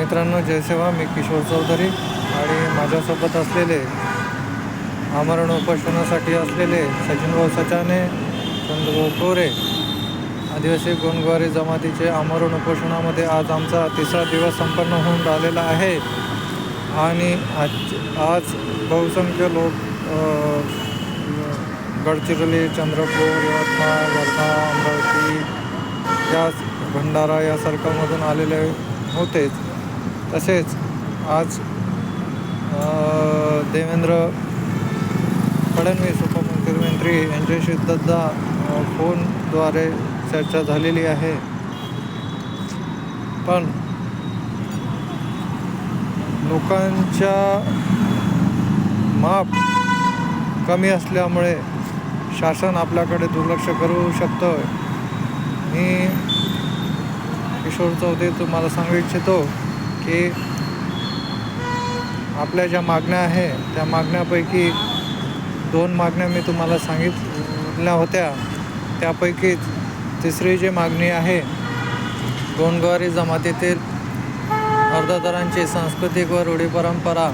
मित्रांनो जयसेवा मी किशोर चौधरी आणि माझ्यासोबत असलेले आमरण उपोषणासाठी असलेले सचिनभाऊ सचाने चंद्रभाऊ कोरे आदिवासी गोंडगवारी जमातीचे आमरण उपोषणामध्ये आज आमचा तिसरा दिवस संपन्न होऊन राहिलेला आहे. आणि आज आज बहुसंख्य लोक गडचिरोली चंद्रपूर यवतमाळ वर्धा अमरावती या भंडारा यासारख्यामधून आलेले होतेच तसेच आज देवेंद्र फडणवीस उपमुख्यमंत्री यांच्याशी सुद्धा फोनद्वारे चर्चा झालेली आहे. पण लोकांच्या माप कमी असल्यामुळे शासन आपल्याकडे दुर्लक्ष करू शकतं मी किशोर चौधरी तुम्हाला सांगू इच्छितो की आपल्या ज्या मागण्या आहे त्या मागण्यापैकी दोन मागण्या मी तुम्हाला सांगितल्या होत्या. त्यापैकीच तिसरी जी मागणी आहे गोंडगवारी जमातीतील अर्धदरांची सांस्कृतिक व रूढी परंपरा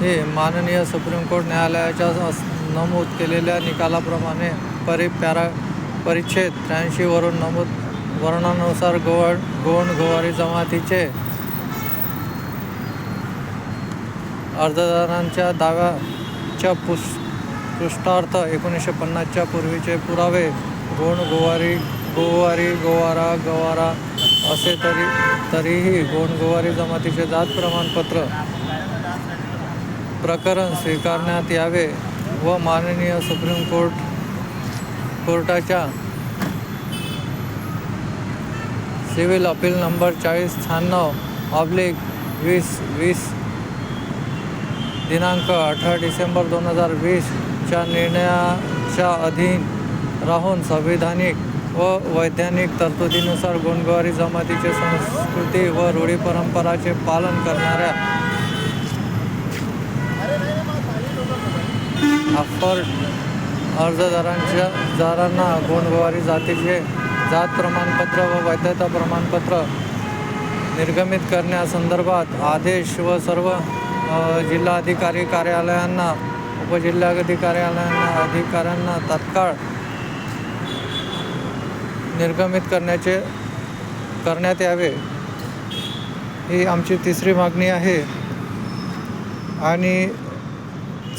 हे माननीय सुप्रीम कोर्ट न्यायालयाच्या नमूद केलेल्या निकालाप्रमाणे परि पॅरा परिच्छेद त्र्याऐंशीवरून नमूद वर्णानुसार गोवा गोंड गोवारी जमातीचे अर्जदारांच्या दाव्याच्या पुस पृष्ठार्थ एकोणीसशे पन्नासच्या पूर्वीचे पुरावे. गोंड गोवारी गोवारी गोवारा गवारा असे तरी तरीही गोंड गोवारी जमातीचे जात प्रमाणपत्र प्रकरण स्वीकारण्यात यावे व माननीय सुप्रीम कोर्ट कोर्टाच्या सिव्हिल अपील नंबर चाळीस शहाण्णव ऑब्लिक वीस वीस दिनांक अठरा डिसेंबर दोन हजार वीसच्या निर्णयाच्या अधीन राहून संविधानिक व वैधानिक तरतुदीनुसार गुणगुवारी जमातीचे संस्कृती व रूढी परंपराचे पालन करणाऱ्या अफर अर्जदारांच्या दारांना गुणगुवारी जातीचे जात प्रमाणपत्र व वैधता प्रमाणपत्र निर्गमित करण्यासंदर्भात आदेश व सर्व जिल्हाधिकारी कार्यालयांना उपजिल्हाधिकारी कार्यालयांना अधिकाऱ्यांना तात्काळ निर्गमित करण्याचे करण्यात यावे. ही आमची तिसरी मागणी आहे. आणि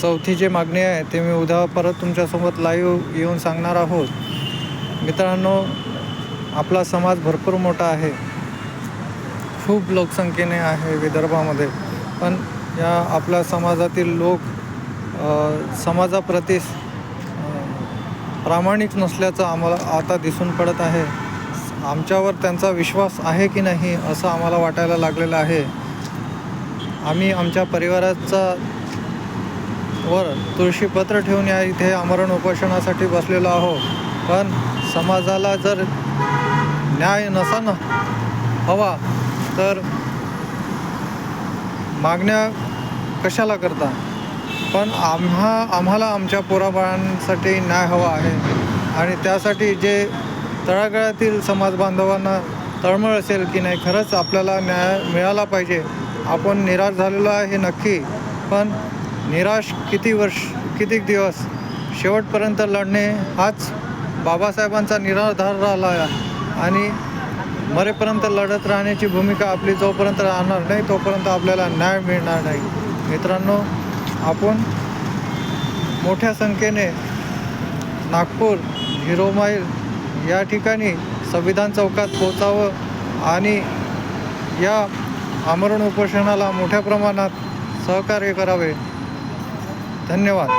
चौथी जी मागणी आहे ते मी उद्या परत तुमच्यासोबत लाईव्ह येऊन सांगणार आहोत. मित्रांनो आपला समाज भरपूर मोठा आहे. खूप लोकसंख्येने आहे विदर्भामध्ये. पण या आपल्या समाजातील लोक समाजाप्रती प्रामाणिक नसल्याचं आम्हाला आता दिसून पडत आहे. आमच्यावर त्यांचा विश्वास आहे की नाही असं आम्हाला वाटायला लागलेलं आहे. आम्ही आमच्या परिवाराचा वर तुळशीपत्र ठेवून या इथे आमरण उपोषणासाठी बसलेलो आहोत. पण समाजाला जर न्याय नसानं हवा तर मागण्या कशाला करता? पण आम्हा आम्हाला आमच्या पोराबाळांसाठी न्याय हवा आहे. आणि त्यासाठी जे तळागाळातील समाज बांधवांना तळमळ असेल की नाही खरंच आपल्याला न्याय मिळाला पाहिजे. आपण निराश झालेलो आहे हे नक्की. पण निराश किती वर्ष किती दिवस? शेवटपर्यंत लढणे हाच बाबासाहेबांचा निराधार राहिला आहे. आणि मरेपर्यंत लढत राहण्याची भूमिका आपली जोपर्यंत राहणार नाही तोपर्यंत आपल्याला न्याय मिळणार नाही. मित्रांनो आपण मोठ्या संख्येने नागपूर झिरो माईल या ठिकाणी संविधान चौकात पोचावं आणि या आमरण उपोषणाला मोठ्या प्रमाणात सहकार्य करावे. धन्यवाद.